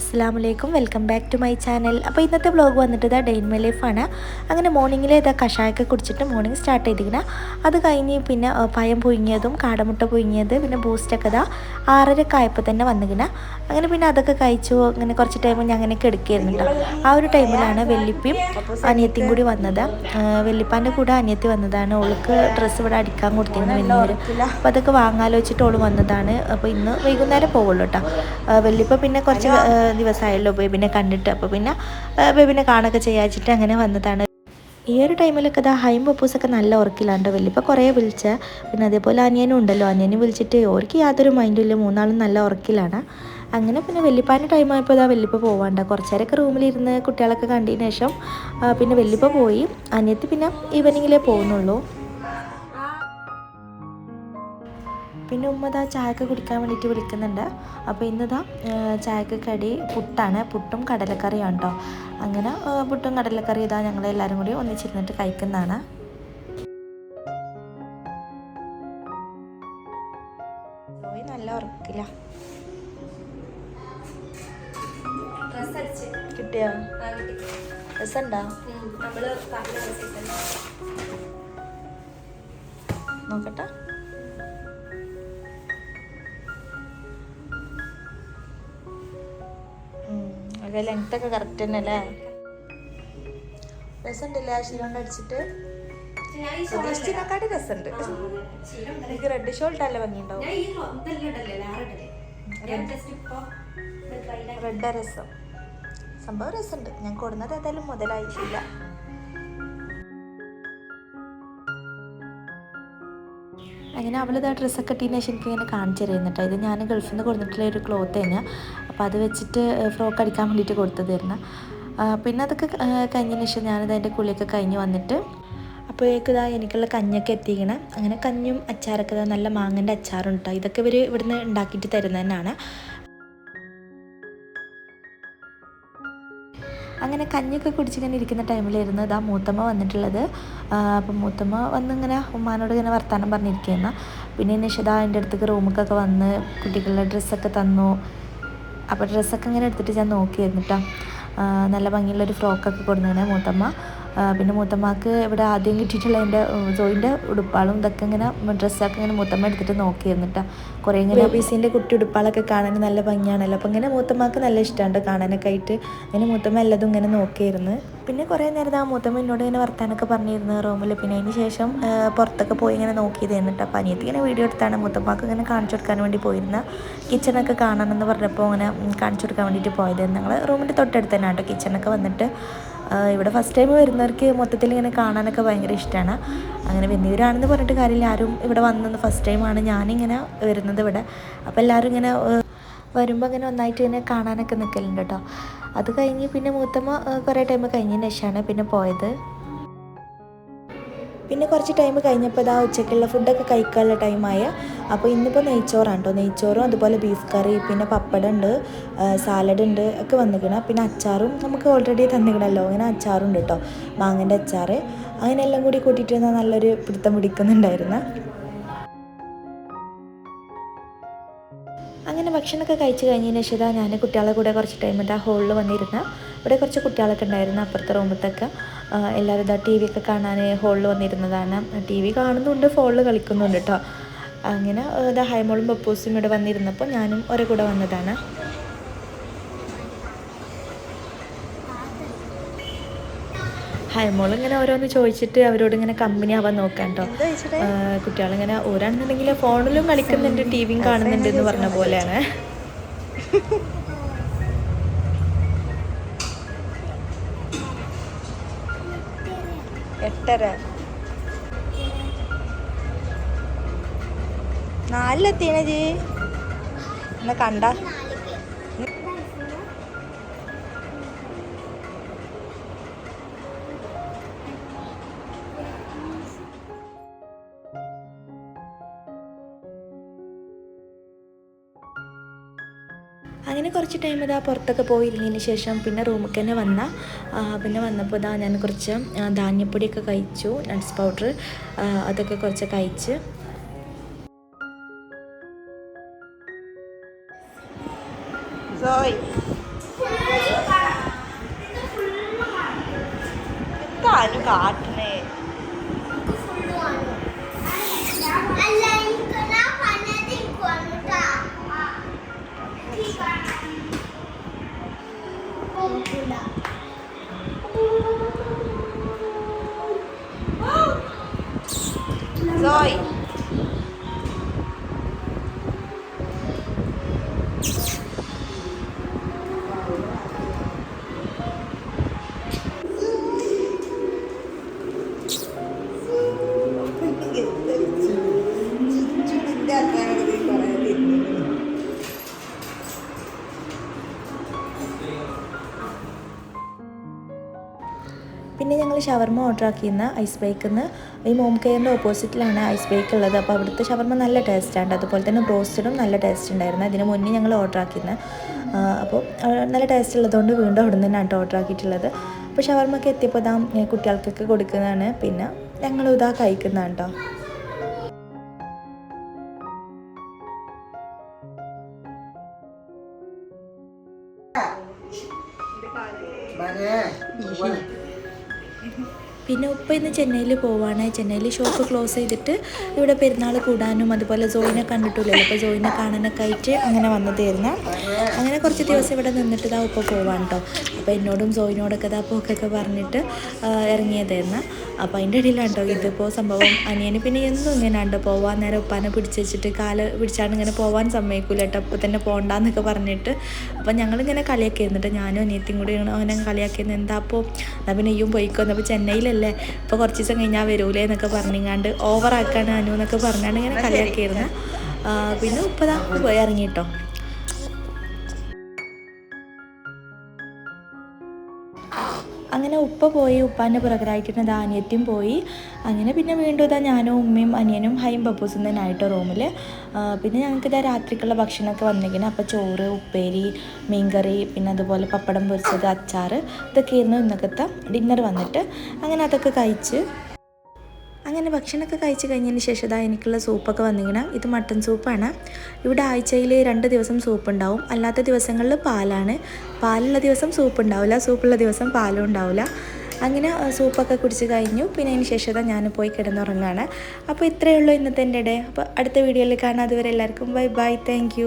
അസ്സാം വലൈക്കും welcome back to my channel. അപ്പോൾ ഇന്നത്തെ വ്ളോഗ് വന്നിട്ട് ഇതാ ഡെയിൻ മൈ ലൈഫാണ് അങ്ങനെ മോർണിംഗിൽ ഇതാ കഷായൊക്കെ കുടിച്ചിട്ട് മോർണിംഗ് സ്റ്റാർട്ട് ചെയ്തിരിക്കണം അത് കഴിഞ്ഞ് പിന്നെ പയം പുഴുങ്ങിയതും കാടമുട്ട പുഴുങ്ങിയത് പിന്നെ ബൂസ്റ്റൊക്കെ ഇതാ ആറരക്ക് ആയപ്പോൾ തന്നെ വന്നിങ്ങനെ അങ്ങനെ പിന്നെ അതൊക്കെ കഴിച്ചു. അങ്ങനെ കുറച്ച് ടൈം ഞാൻ അങ്ങനെയൊക്കെ എടുക്കുകയായിരുന്നു ആ ഒരു ടൈമിലാണ് വെല്ലിപ്പിയും അനിയത്തിയും കൂടി വന്നത്. വെല്ലിപ്പാന്റെ കൂടെ അനിയത്തി വന്നതാണ്. ഓൾക്ക് ഡ്രസ്സ് ഇവിടെ അടിക്കാൻ കൊടുത്തിരുന്നു വലിയൊരു അപ്പോൾ അതൊക്കെ വാങ്ങാലോ വെച്ചിട്ട് ഓൾ വന്നതാണ്. അപ്പോൾ ഇന്ന് വൈകുന്നേരം പോകുള്ളൂ കേട്ടോ വെല്ലിപ്പ പിന്നെ കുറച്ച് ദിവസമായല്ലോ ബേബിനെ കണ്ടിട്ട്. അപ്പോൾ പിന്നെ ബേബിനെ കാണുകയൊക്കെ ചെയ്യാച്ചിട്ട് അങ്ങനെ വന്നതാണ്. ഈ ഒരു ടൈമിലൊക്കെ ഇതാ ഹൈം പപ്പൂസൊക്കെ നല്ല ഉറക്കിലാണ്ട് വലിയ. ഇപ്പോൾ കുറേ വിളിച്ച പിന്നെ അതേപോലെ അനിയനും ഉണ്ടല്ലോ. അനിയനും വിളിച്ചിട്ട് ഓർക്ക് യാതൊരു മൈൻഡും ഇല്ല. മൂന്നാളും നല്ല ഉറക്കിലാണ്. അങ്ങനെ പിന്നെ വെല്ലിപ്പാന്റെ ടൈമായപ്പോൾ ഇതാ വെല്ലിപ്പ പോവാണ്ട. കുറച്ച് നേരമൊക്കെ റൂമിലിരുന്ന് കുട്ടികളൊക്കെ കണ്ടതിന് ശേഷം പിന്നെ വെല്ലിപ്പ പോയി. അനിയത്തി പിന്നെ ഈവനിങ്ങിലേ പോകുന്നുള്ളൂ പിന്നെ ഉമ്മ ഇതാ ചായക്ക് കുടിക്കാൻ വേണ്ടിയിട്ട് വിളിക്കുന്നുണ്ട്. അപ്പോൾ ഇന്നിതാ ചായക്ക് കടി പുട്ടാണ്. പുട്ടും കടലക്കറിയാണ് കേട്ടോ അങ്ങനെ പുട്ടും കടലക്കറി ഇതാ ഞങ്ങൾ എല്ലാവരും കൂടി ഒന്നിച്ചിരുന്നിട്ട് കഴിക്കുന്നതാണ്. നല്ല ഉറക്കില്ല കിട്ടിയോ? ഡ്രസ് നോക്കട്ടെ. അതെ ലെങ്ത് ഒക്കെ കറക്റ്റ് തന്നെ അല്ലേ രസമുണ്ടല്ലേ ആ ശീലോണ്ട് അടിച്ചിട്ട്? ഞാൻ ഈ ഷോൾ പ്രതീക്ഷിച്ചതിനെക്കാട്ടി രസമുണ്ട്. ശീലം? എനിക്ക് റെഡ് ഷോൾ ഇട്ടല്ലേ ഭംഗിയുണ്ടാവും. റെഡ് രസം. സംഭവം രസമുണ്ട്. ഞാൻ കൊടുന്നത് ഏതായാലും മുതലായിട്ടില്ല അങ്ങനെ അവളിത് ആ ഡ്രസ്സൊക്കെ ഇട്ടതിന് ശേഷം എനിക്ക് ഇങ്ങനെ കാണിച്ചു തരുന്നു ഇത് ഞാൻ ഗൾഫിൽ നിന്ന് കൊടുത്തിട്ടുള്ള ഒരു ക്ലോത്ത് തന്നെ അപ്പോൾ അത് വെച്ചിട്ട് ഫ്രോക്ക് അടിക്കാൻ വേണ്ടിയിട്ട് കൊടുത്തതായിരുന്നു. പിന്നെ അതൊക്കെ കഴിഞ്ഞതിന് ശേഷം ഞാനത് അതിന്റെ കുളിയൊക്കെ കഴിഞ്ഞ് വന്നിട്ട് അപ്പോഴേക്ക് ഇതാ എനിക്കുള്ള കഞ്ഞൊക്കെ എത്തിക്കണം. അങ്ങനെ കഞ്ഞും അച്ചാറൊക്കെ ഇതാ നല്ല മാങ്ങന്റെ അച്ചാറും കേട്ടോ ഇതൊക്കെ ഇവർ ഇവിടുന്ന് ഉണ്ടാക്കിയിട്ട് തരുന്നതന്നാണ് അങ്ങനെ കഞ്ഞൊക്കെ കുടിച്ചിങ്ങനെ ഇരിക്കുന്ന ടൈമിലായിരുന്നു ഇതാ മൂത്തമ്മ വന്നിട്ടുള്ളത്. അപ്പം മൂത്തമ്മ വന്ന് ഇങ്ങനെ ഉമ്മാനോട് ഇങ്ങനെ വർത്തമാനം പറഞ്ഞിരിക്കുകയാണ്. പിന്നെ നിഷിത എന്റെ അടുത്തേക്ക് റൂമൊക്കെ വന്ന് കുട്ടികളുടെ ഡ്രസ്സൊക്കെ തന്നു. അപ്പോൾ ഡ്രസ്സൊക്കെ ഇങ്ങനെ എടുത്തിട്ട് ഞാൻ നോക്കിയായിരുന്നു കേട്ടോ നല്ല ഭംഗിയുള്ളൊരു ഫ്രോക്കൊക്കെ കൊടുന്നതിനെ മൂത്തമ്മ. പിന്നെ മുത്തമ്മക്ക് ഇവിടെ ആദ്യം കിട്ടിയിട്ടുള്ള എന്റെ ജോയിന്റെ ഉടുപ്പാളും ഇതൊക്കെ ഇങ്ങനെ ഡ്രസ്സൊക്കെ ഇങ്ങനെ മൂത്തമ്മ എടുത്തിട്ട് നോക്കിയിരുന്നിട്ട് കുറേ ഇങ്ങനെ ബേബീസിന്റെ കുട്ടി ഉടുപ്പാളൊക്കെ കാണാൻ നല്ല ഭംഗിയാണല്ലോ. അപ്പോൾ ഇങ്ങനെ മൂത്തമ്മക്ക് നല്ല ഇഷ്ടമുണ്ട് കാണാനൊക്കെ ആയിട്ട്. അങ്ങനെ മൂത്തമ്മ എല്ലാതും ഇങ്ങനെ നോക്കിയിരുന്നു. പിന്നെ കുറേ നേരം ആ മൂത്തമ്മ എന്നോട് ഇങ്ങനെ വർത്താനൊക്കെ പറഞ്ഞിരുന്നു റൂമിൽ പിന്നെ അതിന് ശേഷം പുറത്തൊക്കെ പോയി ഇങ്ങനെ നോക്കിയതായിരുന്നു കേട്ടോ അപ്പോൾ അനിയത്തി ഇങ്ങനെ വീഡിയോ എടുത്താണ്. മൂത്തമ്മക്ക് ഇങ്ങനെ കാണിച്ചു കൊടുക്കാൻ വേണ്ടി പോയിരുന്ന. കിച്ചണൊക്കെ കാണണമെന്ന് പറഞ്ഞപ്പോൾ ഇങ്ങനെ കാണിച്ചു കൊടുക്കാൻ വേണ്ടിയിട്ട് പോയത്. ഞങ്ങൾ റൂമിന്റെ തൊട്ടടുത്ത് തന്നെ കേട്ടോ കിച്ചണൊക്കെ വന്നിട്ട്. ഇവിടെ ഫസ്റ്റ് ടൈം വരുന്നവർക്ക് മൊത്തത്തിൽ ഇങ്ങനെ കാണാനൊക്കെ ഭയങ്കര ഇഷ്ടമാണ് അങ്ങനെ വെന്നീരാണെന്ന് പറഞ്ഞിട്ട് കാര്യമില്ല. ആരും ഇവിടെ വന്നത് ഫസ്റ്റ് ടൈമാണ് ഞാനിങ്ങനെ വരുന്നത് ഇവിടെ. അപ്പോൾ എല്ലാവരും ഇങ്ങനെ വരുമ്പോൾ ഇങ്ങനെ ഒന്നായിട്ട് ഇങ്ങനെ കാണാനൊക്കെ നിൽക്കലുണ്ട് കേട്ടോ അത് കഴിഞ്ഞ് പിന്നെ മൂത്തമ്മ കുറേ ടൈം കഴിഞ്ഞതിന് ശേഷമാണ് പിന്നെ പോയത്. പിന്നെ കുറച്ച് ടൈം കഴിഞ്ഞപ്പോൾ ഇതാ ഉച്ചയ്ക്കുള്ള ഫുഡൊക്കെ കഴിക്കാനുള്ള ടൈമായ അപ്പോൾ ഇന്നിപ്പോൾ നെയ്ച്ചോറാണ് കേട്ടോ നെയ്ച്ചോറും അതുപോലെ ബീഫ് കറി പിന്നെ പപ്പടം ഉണ്ട് സാലഡ് ഉണ്ട് ഒക്കെ വന്നിക്കണം. പിന്നെ അച്ചാറും നമുക്ക് ഓൾറെഡി തന്നിക്കണമല്ലോ അങ്ങനെ അച്ചാറുണ്ട് കേട്ടോ മാങ്ങന്റെ അച്ചാറ്. അങ്ങനെയെല്ലാം കൂടി കൂട്ടിയിട്ട് നല്ലൊരു പിടുത്തം പിടിക്കുന്നുണ്ടായിരുന്നു. അങ്ങനെ ഭക്ഷണമൊക്കെ കഴിച്ചു കഴിഞ്ഞതിന് ശേഷം ഇതാ ഞാൻ കുട്ടികളെ കൂടെ കുറച്ച് ടൈം ഇതാ ഹോളിൽ വന്നിരുന്ന. ഇവിടെ കുറച്ച് കുട്ടികളൊക്കെ ഉണ്ടായിരുന്നു അപ്പുറത്തെ റൂമത്തൊക്കെ എല്ലാവരും ഇതാ ടി വി ഒക്കെ കാണാൻ ഹോളിൽ വന്നിരുന്നതാണ്. ടി വി കാണുന്നുണ്ട് ഫോണിൽ കളിക്കുന്നുണ്ട് കേട്ടോ അങ്ങനെ ഇതാ ഹൈമോളും പപ്പൂസും ഇവിടെ വന്നിരുന്നപ്പോൾ ഞാനും ഒരേ കൂടെ വന്നതാണ്. ഹൈമോൾ ഇങ്ങനെ ഓരോന്ന് ചോദിച്ചിട്ട് അവരോട് ഇങ്ങനെ കമ്പനി ആവാൻ നോക്കാൻ കേട്ടോ കുട്ടികളിങ്ങനെ ഓരാണെന്നുണ്ടെങ്കിൽ ഫോണിലും കളിക്കുന്നുണ്ട് ടി വിയും കാണുന്നുണ്ട് എന്ന് പറഞ്ഞ പോലെയാണ്. എട്ടര. നാലിലെത്തിയണ ജി. എന്നാ കണ്ട. അങ്ങനെ കുറച്ച് ടൈം ഇതാ പുറത്തൊക്കെ പോയിരുന്നതിന് ശേഷം പിന്നെ റൂമിൽ തന്നെ വന്ന. പിന്നെ വന്നപ്പോൾ ഇതാ ഞാൻ കുറച്ച് ധാന്യപ്പൊടിയൊക്കെ കഴിച്ചു നട്ട്സ് പൗഡർ അതൊക്കെ കുറച്ച് കഴിച്ച്. കാട്ടു Rồi പിന്നെ ഞങ്ങൾ ഷവർമ ഓർഡർ ആക്കിയിരുന്ന ഐസ് ബ്രേക്ക് നിന്ന് ഈ മോം കെയറിന്റെ ഓപ്പോസിറ്റിലാണ് ഐസ് ബേക്ക് ഉള്ളത്. അപ്പോൾ അവിടുത്തെ ഷവർമ നല്ല ടേസ്റ്റാണ് അതുപോലെ തന്നെ ബ്രോസ്റ്റഡും നല്ല ടേസ്റ്റ് ഉണ്ടായിരുന്നു. അതിന് മുന്നേ ഞങ്ങൾ ഓർഡർ ആക്കിയിരുന്നത് അപ്പോൾ നല്ല ടേസ്റ്റ് ഉള്ളതുകൊണ്ട് വീണ്ടും അവിടെ നിന്ന് തന്നെയാണ് ഓർഡർ ആക്കിയിട്ടുള്ളത്. അപ്പോൾ ഷവർമൊക്കെ എത്തിയപ്പോൾ ഇതാ കുട്ടികൾക്കൊക്കെ കൊടുക്കുന്നതാണ്. പിന്നെ ഞങ്ങൾ ഇതാ കഴിക്കുന്നതാണ് കേട്ടോ പിന്നെ ഉപ്പ ഇന്ന് ചെന്നൈയിൽ പോവാണ്. ചെന്നൈയിൽ ഷോപ്പ് ക്ലോസ് ചെയ്തിട്ട് ഇവിടെ പെരുന്നാൾ കൂടാനും അതുപോലെ ജോയിനെ കണ്ടിട്ടില്ലല്ലോ. അപ്പോൾ ജോയിനെ കാണാനൊക്കെ ആയിട്ട് അങ്ങനെ വന്നതായിരുന്നു. അങ്ങനെ കുറച്ച് ദിവസം ഇവിടെ നിന്നിട്ട് ഇതാ ഉപ്പ പോവാൻ കേട്ടോ അപ്പോൾ എന്നോടും സോയിനോടൊക്കെ ഇതാ പോക്കൊക്കെ പറഞ്ഞിട്ട് ഇറങ്ങിയതായിരുന്നു. അപ്പോൾ അതിന്റെ ഇടയിലാണ് കേട്ടോ ഇതിപ്പോൾ സംഭവം. അനിയന് പിന്നെ എന്നും ഇങ്ങനെ ഉണ്ട് പോവാൻ നേരം ഉപ്പാനെ പിടിച്ച് വെച്ചിട്ട് കാൽ പിടിച്ചാണ് ഇങ്ങനെ പോവാൻ സമ്മതിക്കൂല കേട്ടോ അപ്പോൾ തന്നെ പോകണ്ടെന്നൊക്കെ പറഞ്ഞിട്ട്. അപ്പോൾ ഞങ്ങളിങ്ങനെ കളിയൊക്കെ ഇരുന്നിട്ട് ഞാനും അനിയത്തിയും കൂടി അവനെ കളിയാക്കിയിരുന്നു എന്താ അപ്പോൾ എന്നാൽ പിന്നെ ഇയ്യും പോയിക്കോ. അപ്പോൾ ചെന്നൈയിലല്ലേ. ഇപ്പോൾ കുറച്ച് ദിവസം കഴിഞ്ഞാൽ വരൂലേ എന്നൊക്കെ പറഞ്ഞിങ്ങാണ്ട് ഓവറാക്കാണ് അനു എന്നൊക്കെ പറഞ്ഞാണ്ട് ഇങ്ങനെ കളിയാക്കിയിരുന്നു. പിന്നെ ഉപ്പതാ പോയി ഇറങ്ങിട്ടോ അങ്ങനെ ഉപ്പ പോയി ഉപ്പാന്റെ പുറകിലായിട്ട് ധാന്യത്തിയും പോയി. അങ്ങനെ പിന്നെ വീണ്ടും ഇതാ ഞാനും ഉമ്മയും അനിയനും ഹൈം പപ്പൂസും തന്നെ ആയിട്ട് റൂമിൽ പിന്നെ ഞങ്ങൾക്ക് ഇതാ രാത്രിക്കുള്ള ഭക്ഷണമൊക്കെ വന്നിരിക്കുന്നത് അപ്പോൾ ചോറ് ഉപ്പേരി മീൻകറി പിന്നെ അതുപോലെ പപ്പടം പൊരിച്ചത് അച്ചാർ ഇതൊക്കെയായിരുന്നു ഇന്നൊക്കത്തെ ഡിന്നർ വന്നിട്ട്. അങ്ങനെ അതൊക്കെ കഴിച്ച് അങ്ങനെ ഭക്ഷണമൊക്കെ കഴിച്ച് കഴിഞ്ഞതിന് ശേഷം ഇതാ എനിക്കുള്ള സൂപ്പൊക്കെ വന്നിങ്ങനെ ഇത് മട്ടൺ സൂപ്പാണ്. ഇവിടെ ആഴ്ചയിൽ രണ്ട് ദിവസം സൂപ്പ് ഉണ്ടാവും അല്ലാത്ത ദിവസങ്ങളിൽ പാലാണ്. പാലുള്ള ദിവസം സൂപ്പ് ഉണ്ടാവില്ല സൂപ്പുള്ള ദിവസം പാലും ഉണ്ടാവില്ല. അങ്ങനെ സൂപ്പൊക്കെ കുടിച്ച് കഴിഞ്ഞു. പിന്നെ അതിന് ശേഷം ഞാൻ പോയി കിടന്നുറങ്ങാണ്. അപ്പോൾ ഇത്രയേ ഉള്ളൂ ഇന്നത്തെ എന്റെ ഇടയിൽ അപ്പോൾ അടുത്ത വീഡിയോയിൽ കാണാം. അതുവരെ എല്ലാവർക്കും ബൈ ബൈ. താങ്ക്